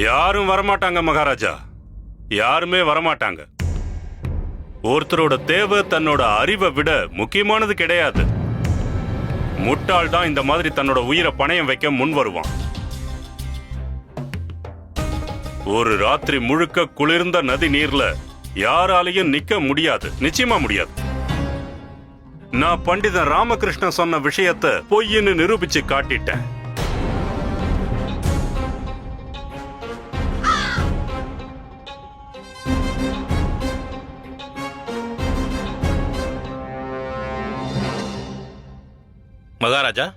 யாரும் வரமாட்டாங்க மகாராஜா. யாருமே வரமாட்டாங்க. ஒருத்தரோட தேவை தன்னோட அறிவை விட முக்கியமானது கிடையாது. முட்டாள் தான் இந்த மாதிரி தன்னோட உயிரை பணயம் வைக்க முன் வருவான். ஒரு ராத்திரி முழுக்க குளிர்ந்த நதி நீர்ல யாராலையும் நிக்க முடியாது. நிச்சயமா முடியாது. நான் பண்டிதன் ராமகிருஷ்ணன் சொன்ன விஷயத்த பொய்ன்னு நிரூபிச்சு காட்டிட்டேன். மகாராஜா?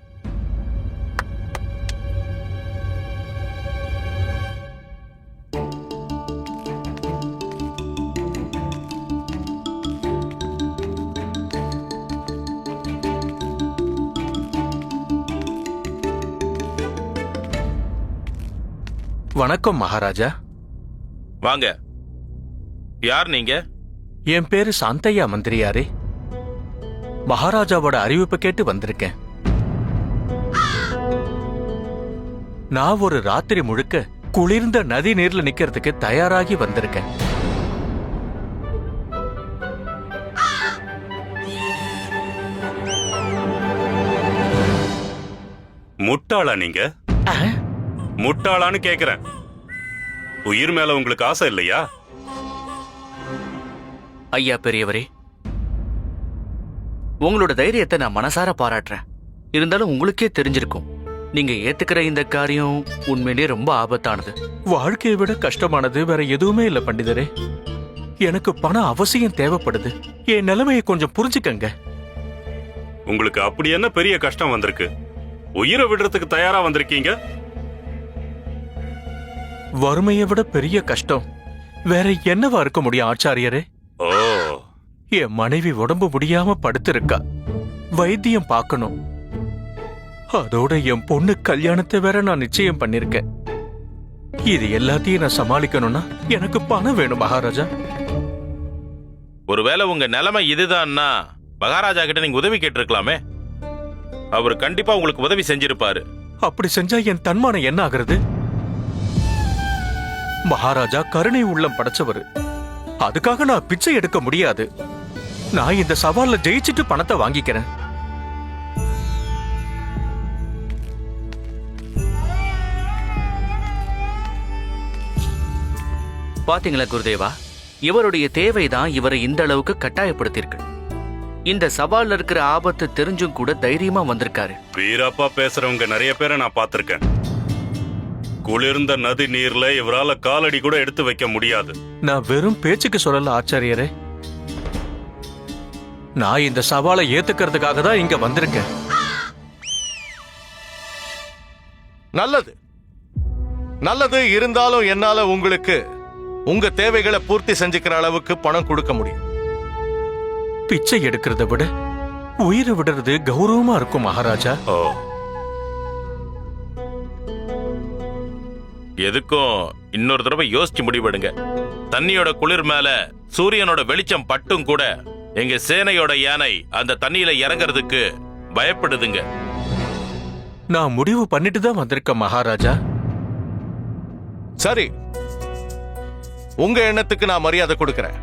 வணக்கம் மகாராஜா. வாங்க. யார் நீங்க? என் பேரு சாந்தையா மந்திரியாரே. மகாராஜாவோட அறிவிப்பை கேட்டு வந்திருக்கேன். நான் ஒரு ராத்திரி முழுக்க குளிர்ந்த நதி நீர்ல நிக்கிறதுக்கு தயாராகி வந்திருக்கேன். முட்டாளா நீங்க? முட்டாளான்னு கேக்குறேன். உயிர் மேல உங்களுக்கு ஆசை இல்லையா? ஐயா பெரியவரே உங்களோட தைரியத்தை நான் மனசார பாராட்டுறேன். இருந்தாலும் உங்களுக்கே தெரிஞ்சிருக்கும். நீங்க ஏத்துக்கிற இந்த காரியம் உண்மையிலேயே ரொம்ப ஆபத்தானது. வாழ்க்கையை விட கஷ்டமானது வேற எதுவுமே இல்ல பண்டிதரே. எனக்கு பணம் அவசியம் தேவைப்படுது. என் நிலைமையை கொஞ்சம் புரிஞ்சுக்கங்க. உங்களுக்கு அப்படி என்ன பெரிய கஷ்டம் வந்திருக்கு? உயிரை விடுறதுக்கு தயாரா வந்திருக்கீங்க? வறுமையை விட பெரிய கஷ்டம். வேற என்னவா இருக்க முடியும் ஆச்சாரியரே? ஓ. என் மனைவி உடம்பு முடியாம படுத்திருக்கா. வைத்தியம் பார்க்கணும். அதோட என் பொண்ணு கல்யாணத்தை வேற நான் நிச்சயம் பண்ணிருக்கேன். இது எல்லாத்தையும் நான் சமாளிக்கணும்னா எனக்கு பணம் வேணும் மகாராஜா. ஒருவேளை உங்க நிலைமை இதுதான்னா மகாராஜா கிட்ட நீங்க உதவி கேட்டிருக்கலாமே. அவர் கண்டிப்பா உங்களுக்கு உதவி செஞ்சிருப்பாரு. அப்படி செஞ்சா என் தன்மானம் என்ன ஆகுறது? மகாராஜா கருணை உள்ளம் படைச்சவரு. அதுக்காக நான் பிச்சை எடுக்க முடியாது. நான் இந்த சவால்ல ஜெயிச்சிட்டு பணத்தை வாங்கிக்கிறேன். பாத்தீங்களா குருதேவா? இவருடைய தேவைதான் இவரை இந்த அளவுக்கு கட்டாயப்படுத்தியிருக்கு. இந்த சவால்ல இருக்கிற ஆபத்து தெரிஞ்சும் கூட தைரியமா வந்திருக்காரு. வீரப்பா பேசுறவங்க நிறைய பேரை நான் பார்த்திருக்கேன். குளிர்ந்த நதி நீர்ல இவரால காலடி கூட எடுத்து வைக்க முடியாது. நான் வெறும் பேச்சுக்கு சொல்லல ஆச்சாரியரே. நான் இந்த சவாலை ஏத்துக்கிறதுக்காக தான் இங்க வந்திருக்கேன். நல்லது. நல்லது இருந்தாலும் என்னால உங்களுக்கு உங்க தேவைகளை பூர்த்தி செஞ்சுக்கிற அளவுக்கு பணம் கொடுக்க முடியும். பிச்சை எடுக்கிறத விட உயிரை விடுறது கௌரவமா இருக்கும் மகாராஜா. ஓ. எதுக்கும் இன்னொரு தடவை யோசிச்சு முடிவெடுங்க. தண்ணியோட குளிர் மேல சூரியனோட வெளிச்சம் பட்டும் கூட எங்க சேனையோட யானை அந்த தண்ணியில இறங்குறதுக்கு பயப்படுதுங்க. நான் முடிவு பண்ணிட்டு தான் வந்திருக்கேன் மகாராஜா. சரி உங்க எண்ணத்துக்கு நான் மரியாதை கொடுக்கறேன்.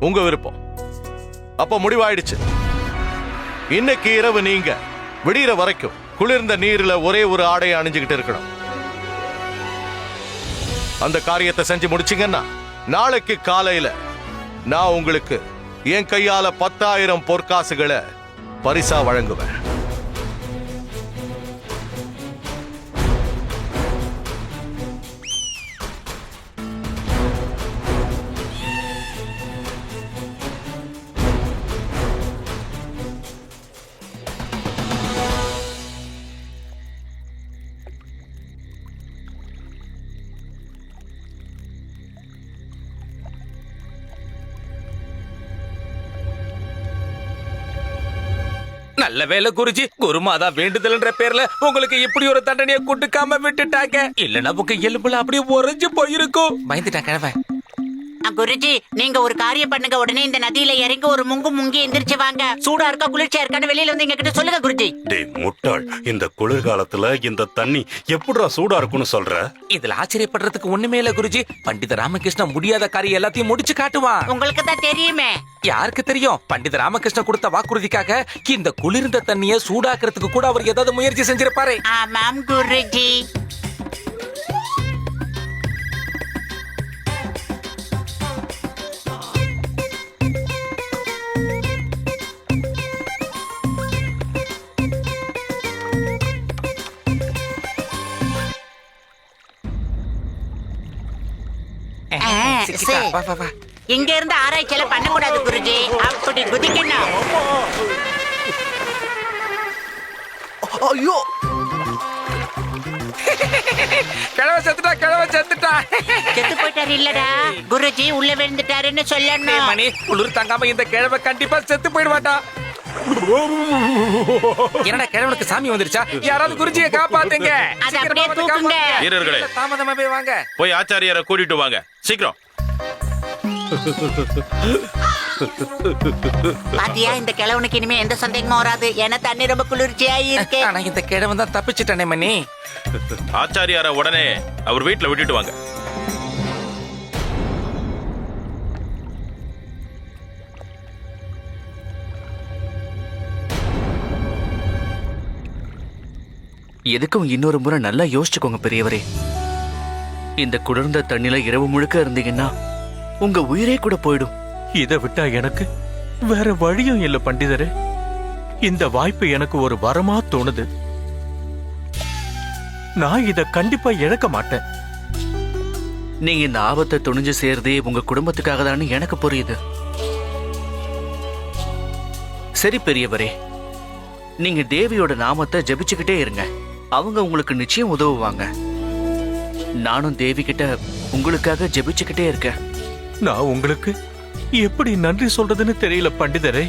உங்க விருப்பம். அப்ப முடிவாயிடுச்சு. இன்னைக்கு இரவு நீங்க விடியற வரைக்கும் குளிர்ந்த நீர்ல ஒரே ஒரு ஆடையை அணிஞ்சுக்கிட்டு இருக்கணும். அந்த காரியத்தை செஞ்சு முடிச்சீங்கன்னா நாளைக்கு காலையில நான் உங்களுக்கு என் கையால பத்தாயிரம் பொற்காசுகளை பரிசா வழங்குவேன். நல்ல வேலை குருஜி. குருமாதா வேண்டுதல்ன்ற பேர்ல உங்களுக்கு இப்படி ஒரு தண்டனையை கொடுக்காம விட்டுட்டாங்க. இல்லனா உங்க எலும்புல அப்படியே உறைஞ்சு போயிருக்கும். பயந்துட்டான் கிழவன். குருஜி நீங்க ஒரு காரியம் பண்ணுங்க. உடனே இந்த நதியில இறங்கி ஒரு முங்கு முங்கி எந்திரிச்சு வாங்க. சூடா இருக்கா குளிர்ச்சியா இருக்கான்னு வெளியில வந்து எங்க கிட்ட சொல்லுங்க குருஜி. டேய் முட்டாள். இந்த குளிர்காலத்துல இந்த தண்ணி எப்படிடா சூடா இருக்கும்னு சொல்ற? இதுல ஆச்சரியப்படுறதுக்கு ஒண்ணுமே இல்ல குருஜி. பண்டித ராமகிருஷ்ணா முடியாத காரியம் எல்லாத்தையும் முடிச்சு காட்டுவான் உங்களுக்கு தான் தெரியுமே. யாருக்கு தெரியும்? பண்டித ராமகிருஷ்ணன் கொடுத்த வாக்குறுதிக்காக இந்த குளிர்ந்த தண்ணிய சூடாக்குறதுக்கு கூட அவர் ஏதாவது முயற்சி செஞ்சிருப்பாரு. ஆமாம் குருஜி. வா, வா, வா. இங்க இருந்து ஆராய்ச்சியில பண்ணக்கூடாது குருஜி. அப்படி குதிக்கணும். ஐயோ. கிழவ செத்துட்டா கிழவ செத்துட்டா. செத்து போயிட்டாரு இல்லடா. குருஜி உள்ள விழுந்துட்டாருன்னு சொல்லணும். மணி குளிர் தாங்காம இந்த கிழவ கண்டிப்பா செத்து போயிடுவாட்டா என்னடா கிழவனுக்கு சாமி வந்துருச்சா? யாராவது குருஜியை காப்பாத்துங்க. அதை சீக்கிரமா அப்படியே வந்து தூக்குங்க. காப்பாத்துங்க. வீரர்களே. தாமதமா போய் வாங்க. போய் ஆச்சாரியரை கூட்டிட்டு வாங்க. சீக்கிரம். பாத்தியா இந்த கிழவனுக்கு இனிமே எந்த சந்தேகமும் வராது. ஏன்னா தண்ணி ரொம்ப குளிர்ச்சியா இருக்கு. ஆனா இந்த கிழவன் தான் தப்பிச்சிட்டானே மணி. ஆச்சாரியார உடனே அவர் வீட்டுல விட்டுட்டு வாங்க. எதுக்கும் இன்னொரு முறை நல்லா யோசிச்சுக்கோங்க பெரியவரே. இந்த குளிர்ந்த தண்ணில இரவு முழுக்க இருந்தீங்கன்னா உங்க உயிரே கூட போயிடும். இதை விட்டா எனக்கு வேற வழியும் இல்ல பண்டிதரே. இந்த வாய்ப்பு எனக்கு ஒரு வரமா தோணுது. நான் இத கண்டிப்பா இழக்க மாட்டேன். நீங்க இந்த ஆபத்தை துணிஞ்சு சேர்றதே உங்க குடும்பத்துக்காக தான் எனக்கு புரியுது. சரி பெரியவரே. நீங்க தேவியோட நாமத்தை ஜெபிச்சுக்கிட்டே இருங்க. அவங்க உங்களுக்கு நிச்சயம் உதவுவாங்க. நானும் தேவி கிட்ட உங்களுக்காக ஜெபிச்சுக்கிட்டே இருக்கேன். நான் உங்களுக்கு எப்படி நன்றி சொல்றதுன்னு தெரியல பண்டிதரே.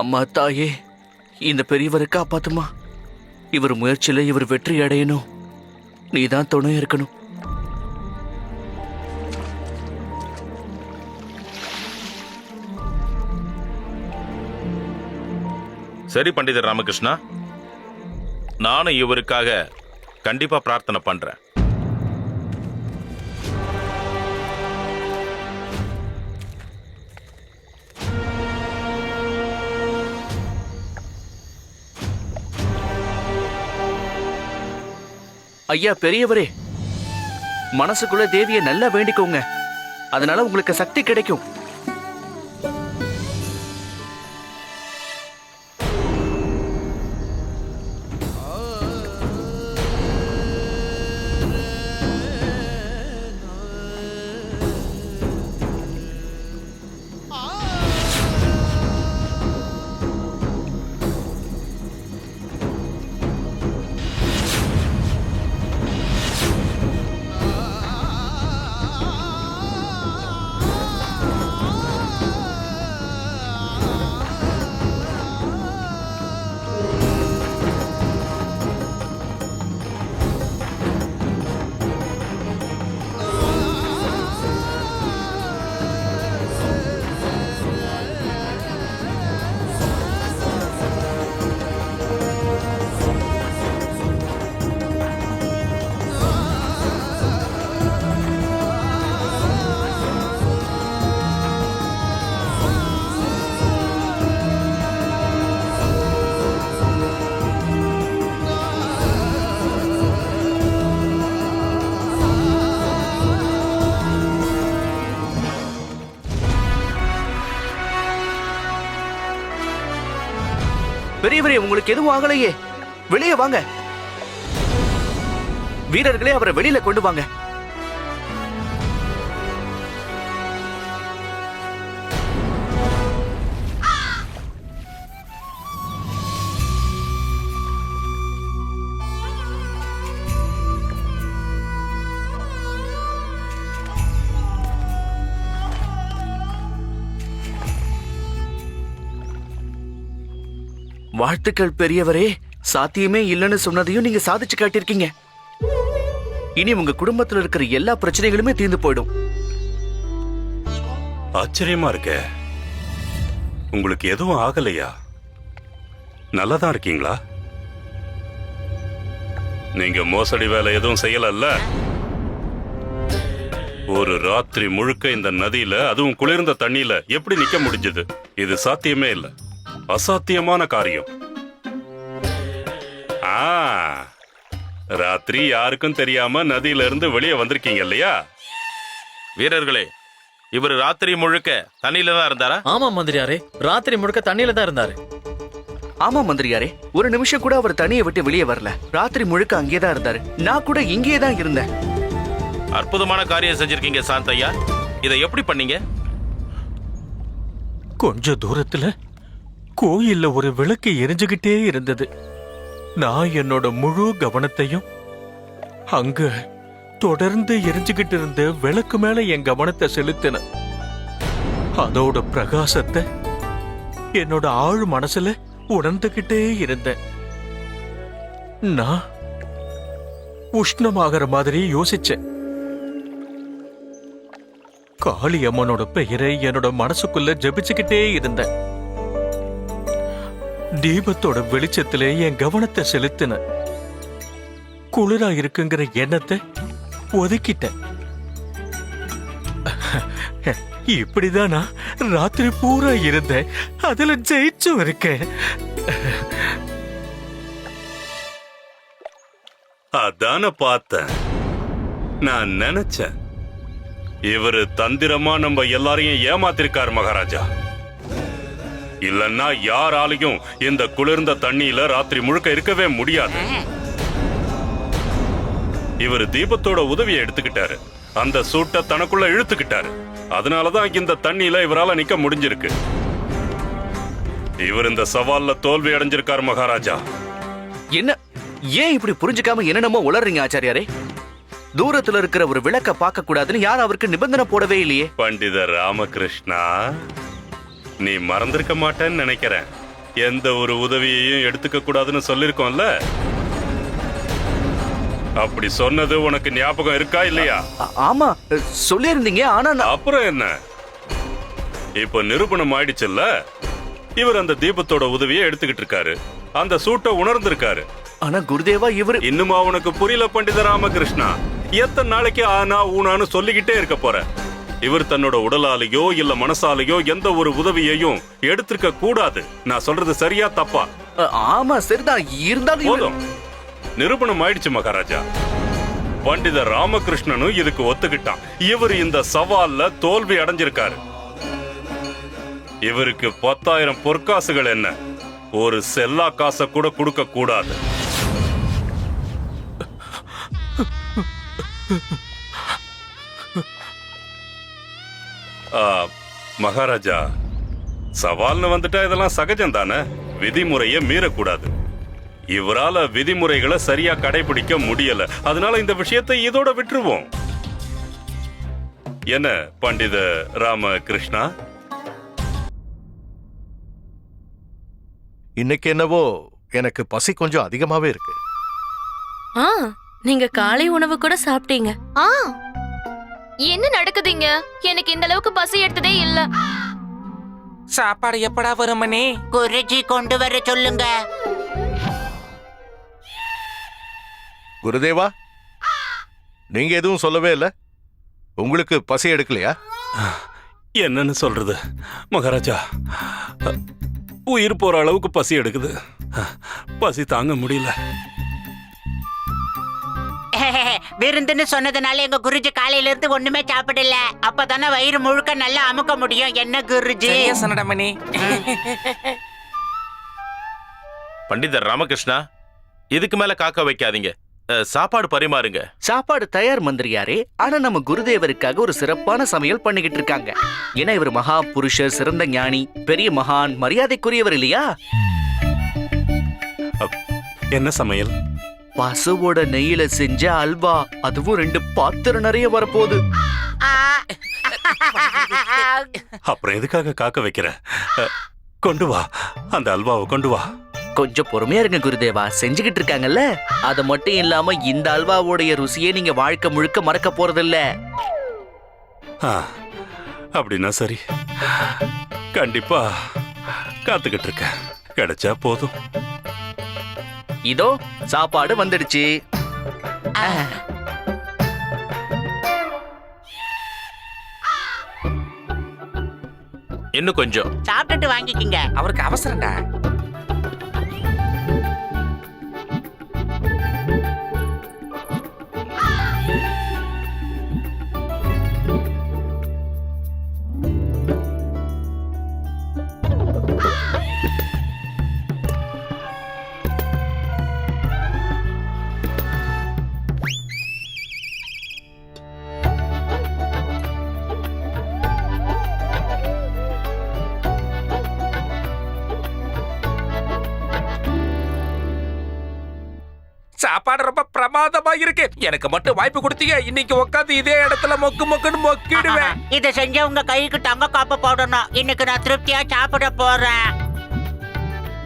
அம்மா தாயே இந்த பெரியவரை காப்பாத்துமா? இவர் முயற்சியில இவர் வெற்றி அடையணும். நீதான் துணை இருக்கணும். சரி பண்டிதர் ராமகிருஷ்ணா. நானும் இவருக்காக கண்டிப்பா பிரார்த்தனை பண்றேன். ஐயா பெரியவரே. மனசுக்குள்ள தேவியை நல்லா வேண்டிக்கோங்க. அதனால உங்களுக்கு சக்தி கிடைக்கும். பெரியவரே உங்களுக்கு எதுவும் ஆகலையே. வெளியே வாங்க. வீரர்களே அவரை வெளியில கொண்டு வாங்க. வாழ்த்துக்கள் பெரியவரே. சாத்தியமே இல்லைன்னு சொன்னதையும் நீங்க சாதிச்சு காட்டியிருக்கீங்க. இனி உங்க குடும்பத்துல இருக்கிற எல்லா பிரச்சனைகளுமே தீர்ந்து போயிடும். ஆச்சரியமா இருக்கே. உங்களுக்கு எதுவும் ஆகலையா? நல்லாதான் இருக்கீங்களா? நீங்க மோசடி வேலை எதுவும் செய்யலல்ல? ஒரு ராத்திரி முழுக்க இந்த நதியில அதுவும் குளிர்ந்த தண்ணியில எப்படி நிக்க முடிஞ்சது? இது சாத்தியமே இல்லை. அசாத்தியமான காரியம். ஆ ராத்திரி யாருக்கும் தெரியாம நதியில இருந்து வெளியே வந்திருக்கீங்க இல்லையா? வீரர்களே இவர் ராத்திரி முழுக்க தண்ணியில தான் இருந்தாரா? ஆமா மந்திரியாரே ராத்திரி முழுக்க தண்ணியில தான் இருந்தாரு. ஆமா மந்திரியாரே ஒரு நிமிஷம் கூட அவர் தனியை விட்டு வெளியே வரல. ராத்திரி முழுக்க அங்கேயே தான் இருந்தாரு. நான் கூட இங்கேயே தான் இருந்தேன். அற்புதமான காரியம் செஞ்சிருக்கீங்க சாந்தையா இதை எப்படி பண்ணீங்க? கொஞ்ச தூரத்துல கோயில்ல ஒரு விளக்கு எரிஞ்சுகிட்டே இருந்தது. நான் என்னோட முழு கவனத்தையும் அங்க தொடர்ந்து எரிஞ்சுகிட்டு இருந்த விளக்கு மேல என் கவனத்தை செலுத்தினேன். அதோட பிரகாசத்தை என்னோட ஆழ் மனசுல உணர்ந்துகிட்டே இருந்தேன். நான் உஷ்ணமாகற மாதிரி யோசிச்சேன். காளி அம்மனோட பெயரை என்னோட மனசுக்குள்ள ஜெபிச்சுக்கிட்டே இருந்தேன். தீபத்தோட வெளிச்சத்திலே என் கவனத்தை செலுத்தின. குளிரா இருக்குங்கிற எண்ணத்தை ஒதுக்கிட்டேன். இப்படிதான்? நான் ராத்திரி பூரா இருந்தேன். அதுல ஜெயிச்சும் இருக்கேன். அதான பார்த்தேன். நான் நினைச்சேன். இவரு தந்திரமா நம்ம எல்லாரையும் ஏமாத்திருக்காரு மகாராஜா. இல்லன்னா யாராலையும் இந்த குளிர்ந்த தண்ணியில ராத்திரி முழுக்க இருக்கவே முடியாது. இவர் தீபத்தோட உதவியை எடுத்துக்கிட்டாரு. அந்த சூட்டை தனக்குள்ள இழுத்துக்கிட்டாரு. அதனாலதான் இந்த தண்ணியில இவரால நிக்க முடிஞ்சிருக்கு. இவர் இந்த சவால்ல தோல்வி அடைஞ்சிருக்காரு மகாராஜா. என்ன? ஏன் இப்படி புரிஞ்சுக்காம என்னென்னமோ உளறீங்க ஆச்சாரியாரே? தூரத்துல இருக்கிற ஒரு விளக்க பார்க்க கூடாதுன்னு யாரும் அவருக்கு நிபந்தனை போடவே இல்லையே. பண்டித ராமகிருஷ்ணா நீ மறந்திருக்க மாட்டேன்னு நினைக்கிறேன். எந்த ஒரு உதவியையும் எடுத்துக்க கூடாதுன்னு சொல்லிருக்கோம்ல? அப்படி சொன்னது உனக்கு ஞாபகம் இருக்கா இல்லையா? ஆமா சொல்லியிருந்தீங்க ஆனா அப்புறம் என்ன? இப்ப நிரூபணம் ஆயிடுச்சுல்ல? இவர் அந்த தீபத்தோட உதவியை எடுத்துக்கிட்டு இருக்காரு. அந்த சூட்டை உணர்ந்திருக்காரு. ஆனா குருதேவா இவரு இன்னுமா உனக்கு புரியல பண்டித ராமகிருஷ்ணா? எத்தனை நாளைக்கு ஆனா ஊனான்னு சொல்லிக்கிட்டே இருக்க போற. இவர் தன்னோட உடலாலேயோ இல்ல மனசாலேயோ எந்த ஒரு உதவியையும் எடுத்திருக்க கூடாது. நான் சொல்றது சரியா தப்பா? ஆமா சரிதான். இருந்தாலும் போதும். நிரூபணம் ஆயிடுச்சு மகாராஜா. பண்டித ராமகிருஷ்ணனும் இதுக்கு ஒத்துக்கிட்டான். இவர் இந்த சவால்ல தோல்வி அடைஞ்சிருக்காரு. இவருக்கு பத்தாயிரம் பொற்காசுகள் என்ன? ஒரு செல்லா காசை கூட கொடுக்க கூடாது. மகாராஜா சவால்னு வந்துட்டா இதெல்லாம் சகஜம் தானே? விதிமுறையை மீறக்கூடாது. இவரால விதிமுறைகளை சரியா கடைபிடிக்க முடியல. அதனால இந்த விஷயத்தை இதோட விட்டுருவோம். என்ன பண்டித ராமகிருஷ்ணா? இன்னைக்கு என்னவோ எனக்கு பசி கொஞ்சம் அதிகமாவே இருக்கு. ஆ நீங்க காலை உணவு கூட சாப்பிட்டீங்க. ஆ என்ன நடக்குதுங்க? எனக்கு இந்த அளவுக்கு பசி எடுத்ததே இல்ல. சாப்பாடு எப்படா வருமனே குருஜி கொண்டு வர சொல்லுங்க. குருதேவா நீங்க எதுவும் சொல்லவே இல்ல? உங்களுக்கு பசி எடுக்கலையா? என்னன்னு சொல்றது மகாராஜா? உயிர் போற அளவுக்கு பசி எடுக்குது. பசி தாங்க முடியல. விருந்துன்னு சொன்னதுனால எங்க குருஜி காலையில இருந்து ஒண்ணுமே சாப்பிடல. அப்பதானே வயிறு முழுக்க நல்லா அமுக்க முடியும். என்ன குருஜி? சொன்னடமனே பண்டிதர் ராமகிருஷ்ணா இதுக்கு மேல காக்க வைக்காதீங்க. சாப்பாடு பரிமாறுங்க. சாப்பாடு தயார் மந்திரியாரே ஆனா நம்ம குருதேவருக்காக ஒரு சிறப்பான சமையல் பண்ணிக்கிட்டு இருக்காங்க. ஏன்னா இவர் மகா புருஷர் சிறந்த ஞானி பெரிய மகான் மரியாதைக்குரியவர் இல்லையா? என்ன சமையல்? பசுவோட நெய்யில செஞ்ச அல்வா அதுவும் ரெண்டு பாத்திரம் நிறைய வரப்போகுது. ஆ. அப்புறம் எதுக்காக காக்க வைக்கிற? கொண்டு வா. அந்த அல்வாவை கொண்டு வா. கொஞ்சம் பொறுமையா இருங்க குருதேவா. செஞ்சுக்கிட்டு இருக்காங்கல்ல? அது மட்டும் இல்லாம இந்த அல்வாவோடைய ருசியை நீங்க வாழ்க்கை முழுக்க மறக்க போறதில்ல. ஆ, அப்படின்னா சரி. கண்டிப்பா காத்துக்கிட்டு இருக்கேன். கிடைச்சா போதும். இதோ சாப்பாடு வந்துடுச்சு. இன்னும் கொஞ்சம். சாப்பிட்டுட்டு வாங்கிக்கிங்க. அவருக்கு அவசரம்டா. சாப்பாடு ரொம்ப பிரமாதமா இருக்கு எனக்கு மட்டும் வாய்ப்பு கொடுத்தீங்க. இன்னைக்கு உட்காந்து இதே இடத்துல மொக்கு மொக்குன்னு மொக்கிடுவேன். இத செஞ்ச உங்க கைக்கு தங்க காப்பு போடணும். இன்னைக்கு நான் திருப்தியா சாப்பிட போறேன்.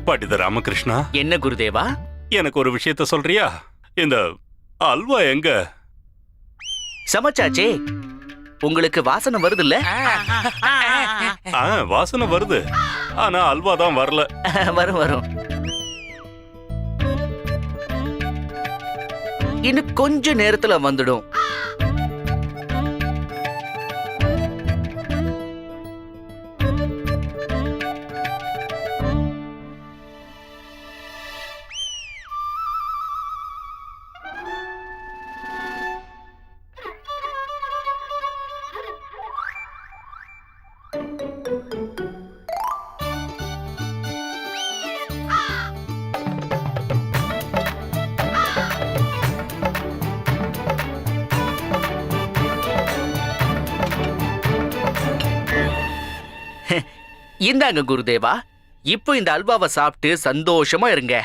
பண்டித ராமகிருஷ்ணா. என்ன குருதேவா? எனக்கு ஒரு விஷயத்த சொல்றியா? இந்த அல்வா எங்க? சமைச்சாச்சே. உங்களுக்கு வாசனை வருதுல்ல? ஆ வாசனை வருது. ஆனா அல்வா தான் வரல. வரும் வரும். இன்னும் கொஞ்ச நேரத்துல வந்துடும். இந்தாங்க குருதேவா இப்போ இந்த அல்வாவை சாப்பிட்டு சந்தோஷமா இருங்க.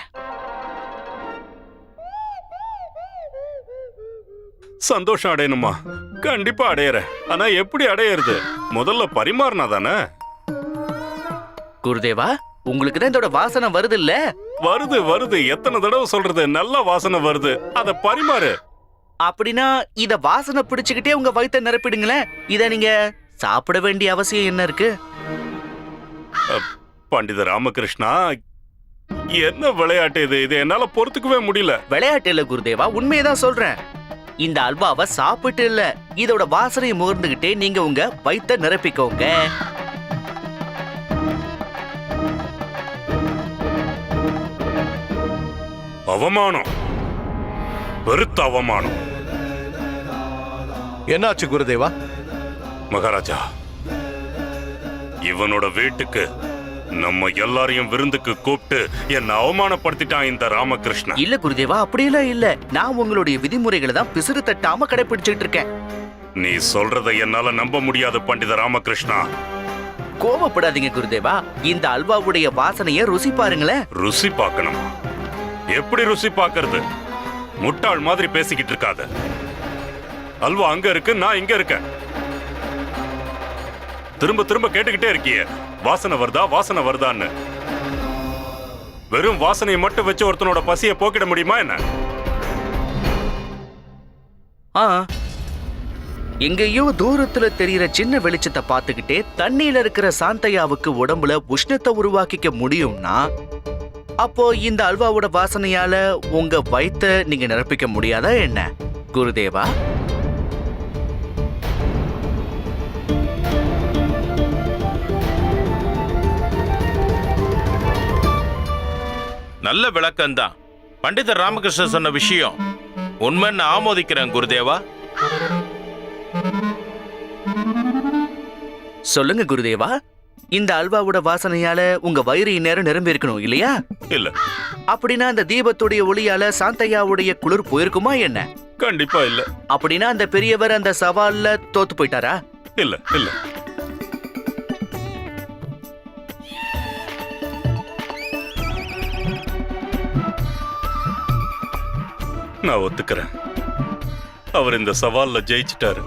சந்தோஷம் அடையணுமா? கண்டிப்பா அடையறேன். ஆனா எப்படி அடையறது? முதல்ல பரிமாறினா தானே? குருதேவா உங்களுக்கு தான் இதோட வாசனை வருது இல்ல வருது வருது. எத்தனை தடவை சொல்றது? நல்ல வாசனை வருது. அத பரிமாறு. அப்படின்னா இத வாசனை பிடிச்சுக்கிட்டே உங்க வயித்தை நிரப்பிடுங்களேன். இத நீங்க சாப்பிட வேண்டிய அவசியம் என்ன இருக்கு? பண்டித ராமகிருஷ்ணா என்ன விளையாட்டு இது? இது என்னால பொறுத்துக்கவே முடியல. விளையாட்டு இல்ல குருதேவா. உண்மையதான் சொல்றேன். இந்த அல்வாவை சாப்பிட்டு இல்ல. இதோட வாசனையை முகர்ந்துகிட்டே நீங்க உங்க வயித்தை நிரப்பிக்கோங்க. அவமானம். பெருத்த அவமானம். என்னாச்சு குருதேவா? மகாராஜா இவனோட வீட்டுக்கு நம்ம எல்லாரையும் விருந்துக்கு கூப்பிட்டு என்ன அவமானப்படுத்திட்டான் இந்த ராமகிருஷ்ணன் இல்ல குருதேவா அப்படியெல்லாம் இல்ல. நான் உங்களுடைய விதிமுறைகளை தான் பிசுறு தட்டாம கடைபிடிச்சிட்டு இருக்கேன். நீ சொல்றதை என்னால நம்ப முடியாது பண்டித ராமகிருஷ்ணா. கோபப்படாதீங்க குருதேவா. இந்த அல்வாவுடைய வாசனைய ருசி பாருங்களேன். ருசி பார்க்கணும்? எப்படி ருசி பார்க்கறது? முட்டாள் மாதிரி பேசிக்கிட்டு இருக்காத. அல்வா அங்க இருக்கு நான் இங்க இருக்கேன். திரும்ப திரும்ப கேட்டுக்கிட்டே இருக்கிய. வாசனை வருதா வாசனை வருதான்னு. வெறும் வாசனையை மட்டும் வச்சு ஒருத்தனோட பசியை போக்கிட முடியுமா என்ன? ஆ. எங்கேயோ தூரத்துல தெரியற சின்ன வெளிச்சத்தை பார்த்துக்கிட்டே தண்ணியில இருக்கிற சாந்தையாவுக்கு உடம்புல உஷ்ணத்தை உருவாக்கிக்க முடியும்னா அப்போ இந்த அல்வாவோட வாசனையால உங்க வயித்தை நீங்க நிரப்பிக்க முடியாதா என்ன குருதேவா? நல்ல விளக்கம்தான். பண்டிதர் ராமகிருஷ்ணன் சொன்ன விஷயம். உண்மைன்னு ஆமோதிக்கிறேன் குருதேவா. சொல்லுங்க குருதேவா. இந்த அல்வாவோட வாசனையால உங்க வயிறு இந்நேரம் நிரம்பி இருக்கணும் இல்லையா? இல்ல. அப்படின்னா அந்த தீபத்துடைய ஒளியால சாந்தையாவுடைய குளிர் போயிருக்குமா என்ன? கண்டிப்பா இல்ல. அப்படின்னா அந்த பெரியவர் அந்த சவால்ல தோத்து போயிட்டாரா? இல்ல இல்ல. நான் ஒத்துக்கிறேன். அவர் இந்த சவால்ல ஜெயிச்சிட்டாரு